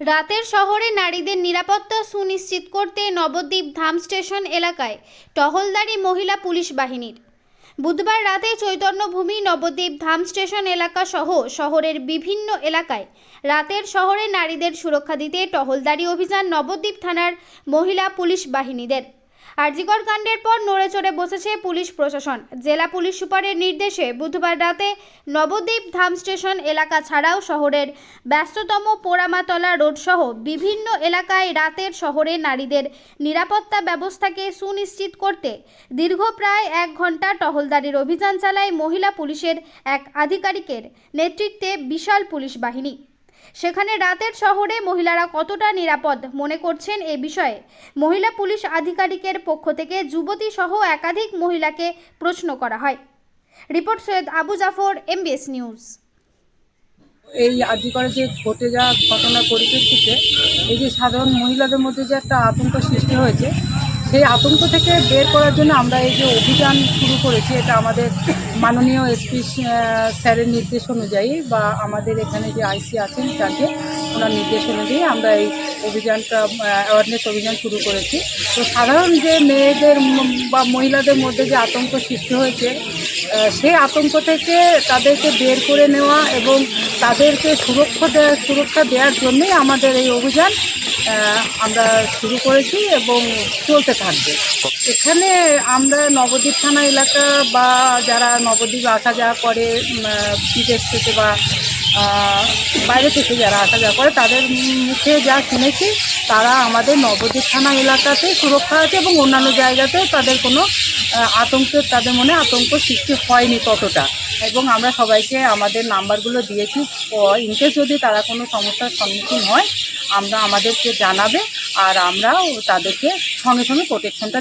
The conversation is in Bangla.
রাতের শহরে নারীদের নিরাপত্তা সুনিশ্চিত করতে নবদ্বীপ ধাম স্টেশন এলাকায় টহলদারি মহিলা পুলিশ বাহিনীর। বুধবার রাতে চৈতন্যভূমি নবদ্বীপ ধাম স্টেশন এলাকা সহ শহরের বিভিন্ন এলাকায় রাতের শহরে নারীদের সুরক্ষা দিতে টহলদারি অভিযান নবদ্বীপ থানার মহিলা পুলিশ বাহিনীদের। আরজিকর কাণ্ডের পর নড়ে চড়ে বসেছে পুলিশ প্রশাসন। জেলা পুলিশ সুপারের নির্দেশে বুধবার রাতে নবদ্বীপ ধাম স্টেশন এলাকা ছাড়াও শহরের ব্যস্ততম পোড়ামাতলা রোড সহ বিভিন্ন এলাকায় রাতের শহরে নারীদের নিরাপত্তা ব্যবস্থাকে সুনিশ্চিত করতে দীর্ঘ প্রায় এক ঘণ্টা টহলদারির অভিযান চালায় মহিলা পুলিশের এক আধিকারিকের নেতৃত্বে বিশাল পুলিশ বাহিনী। সেখানে রাতের শহরে মহিলারা কতটা নিরাপদ মনে করছেন এ বিষয়ে? মহিলা পুলিশ আধিকারিকের পক্ষ থেকে যুবতী সহ একাধিক মহিলাকে প্রশ্ন করা হয়। Report Syed Abu Jafar MBS news. এই আর্জি করে যে ঘটে যাওয়া ঘটনার পরিপ্রেক্ষিতে এই যে সাধারণ মহিলাদের মধ্যে যে একটা আতঙ্ক সৃষ্টি হয়েছে সেই আতঙ্ক থেকে বের করার জন্য আমরা এই যে অভিযান শুরু করেছি, এটা আমাদের মাননীয় এসপি স্যারের নির্দেশ অনুযায়ী বা আমাদের এখানে যে আইসি আছেন তাকে ওনার নির্দেশ অনুযায়ী আমরা এই অভিযানটা অ্যাওয়ারনেস অভিযান শুরু করেছি। তো সাধারণ যে মেয়েদের বা মহিলাদের মধ্যে যে আতঙ্ক সৃষ্টি হয়েছে সেই আতঙ্ক থেকে তাদেরকে বের করে নেওয়া এবং তাদেরকে সুরক্ষা দেওয়া সুরক্ষা দেওয়ার জন্যই আমাদের এই অভিযান আমরা শুরু করেছি এবং চলতে থাকবে। এখানে আমরা নবদ্বীপ থানা এলাকা বা যারা নবদ্বীপ আসা যাওয়া করে বিদেশ থেকে বা বাইরে থেকে যারা আসা যাওয়া করে, তাদের মুখে যা শুনেছি, তারা আমাদের নবদ্বীপ থানা এলাকাতে সুরক্ষা আছে এবং অন্যান্য জায়গাতেও তাদের কোনো আতঙ্কের তাদের মনে আতঙ্ক সৃষ্টি হয়নি ততটা। এবং আমরা সবাইকে আমাদের নাম্বারগুলো দিয়েছি ইনকেস যদি তারা কোনো সমস্যার সম্মুখীন হয় আমরা আমাদেরকে জানাবে আর আমরাও তাদেরকে সঙ্গে সঙ্গে প্রোটেকশনটা